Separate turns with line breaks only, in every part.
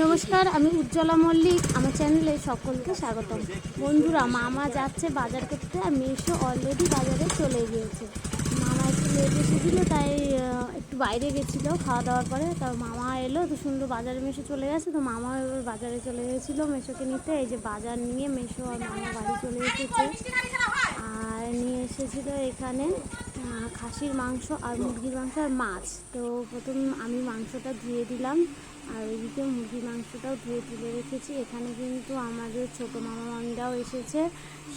নমস্কার, আমি উজ্জ্বলা মল্লিক। আমার চ্যানেলে সকলকে স্বাগতম। বন্ধুরা, মামা যাচ্ছে বাজার করতে আর মেশো অলরেডি বাজারে চলে গিয়েছে। মামা একটু লেট এসেছিল, তাই একটু বাইরে গেছিল খাওয়া দাওয়ার পরে। তার মামা এলো, তো সুন্দর বাজারে মেশো চলে গেছে। তো মামা এবার বাজারে চলে গেছিল মেশোকে নিতে। এই যে বাজার নিয়ে মেশো আর মামা বাড়ি চলে এসেছে। আর নিয়ে এসেছিল এখানে খাসির মাংস আর মুরগির মাংস আর মাছ। তো প্রথম আমি মাংসটা ধুয়ে দিলাম, আর ওইদিকে মুরগির মাংসটাও ধুয়ে তুলে রেখেছি। এখানে কিন্তু আমাদের ছোটো মামা মামিরাও এসেছে।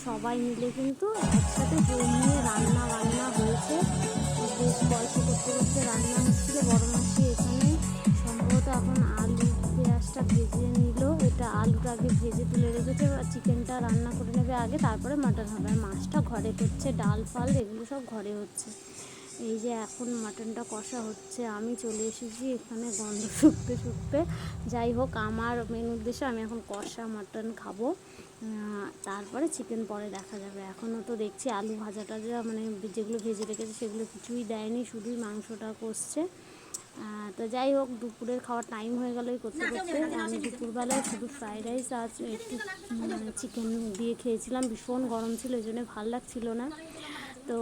সবাই মিলে কিন্তু একসাথে জমিয়ে রান্না বান্না হয়েছে। বেশ গল্প করতে করতে রান্না হচ্ছিল বড় মাসি এখানে। সম্ভবত এখন আলু পেঁয়াজটা ভেজে নিল এটা আলুটা আগে ভেজে তুলে রেখেছে আর চিকেনটা রান্না করে নেবে আগে, তারপরে মাটন হবে। আর মাছটা ঘরে করছে ডাল, ফাল, এগুলো সব ঘরে হচ্ছে। এই যে এখন মাটনটা কষা হচ্ছে, আমি চলে এসেছি এখানে গন্ধ শুকতে শুকতে। যাই হোক, আমার মেন উদ্দেশ্য আমি এখন কষা মাটন খাব। তারপরে চিকেন পরে দেখা যাবে। এখনও তো দেখছি আলু ভাজা টাজা মানে যেগুলো ভেজে রেখেছে সেগুলো কিছুই দেয়নি, শুধুই মাংসটা কষছে। তো যাই হোক, দুপুরের খাওয়ার টাইম হয়ে গেল করতে করতে। আমি দুপুরবেলায় শুধু ফ্রাইড রাইস আর একটু চিকেন দিয়ে খেয়েছিলাম। ভীষণ গরম ছিল, এই জন্য ভালো লাগছিল না। তো,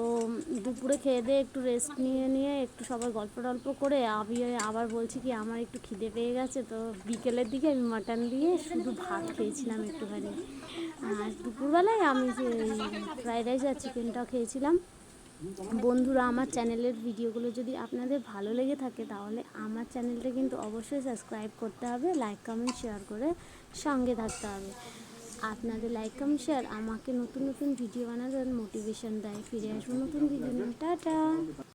দুপুরে খেয়ে দিয়ে একটু রেস্ট নিয়ে নিয়ে একটু সবাই গল্প টল্প করে আমি আবার বলছি কি, আমার একটু খিদে পেয়ে গেছে, তো বিকেলের দিকে আমি মাটন দিয়ে শুধু ভাত খেয়েছিলাম একটুখানি। আর দুপুরবেলায় আমি যে ফ্রাইড রাইস আর চিকেনটাও খেয়েছিলাম। বন্ধুরা, আমার চ্যানেলের ভিডিওগুলো যদি আপনাদের ভালো লেগে থাকে, তাহলে আমার চ্যানেলটা কিন্তু অবশ্যই সাবস্ক্রাইব করতে হবে, লাইক, কমেন্ট, শেয়ার করে সঙ্গে থাকতে হবে। আপনাদের লাইক, কমেন্ট, শেয়ার আমাকে নতুন নতুন ভিডিও বানানোর মোটিভেশন দেয়। ফিরে আসব নতুন ভিডিও টাটা!